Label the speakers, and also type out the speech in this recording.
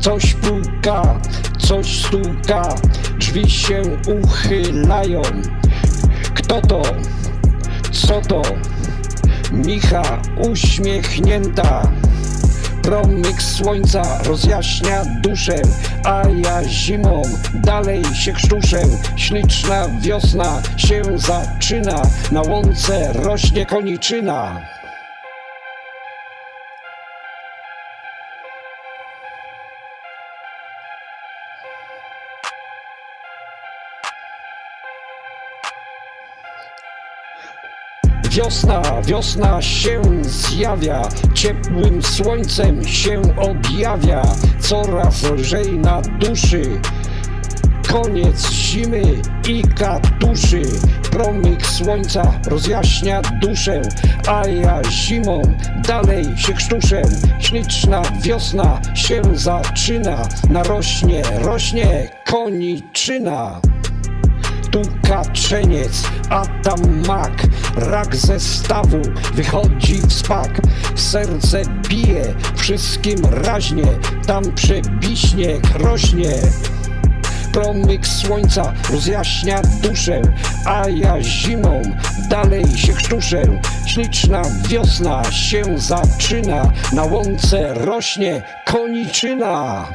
Speaker 1: Coś puka, coś stuka, drzwi się uchylają. Kto to? Co to? Micha uśmiechnięta. Promyk słońca rozjaśnia duszę, a ja zimą dalej się krztuszę. Śliczna wiosna się zaczyna, na łące rośnie koniczyna. Wiosna, wiosna się zjawia, ciepłym słońcem się objawia, coraz lżej na duszy. Koniec zimy i katuszy, promyk słońca rozjaśnia duszę, a ja zimą dalej się krztuszę. Śliczna wiosna się zaczyna, narośnie, rośnie koniczyna. Tu kaczeniec, a tam mak Rak ze stawu wychodzi w spak Serce bije, wszystkim raźnie Tam przebiśnieg rośnie Promyk słońca rozjaśnia duszę A ja zimą dalej się krztuszę Śliczna wiosna się zaczyna Na łące rośnie koniczyna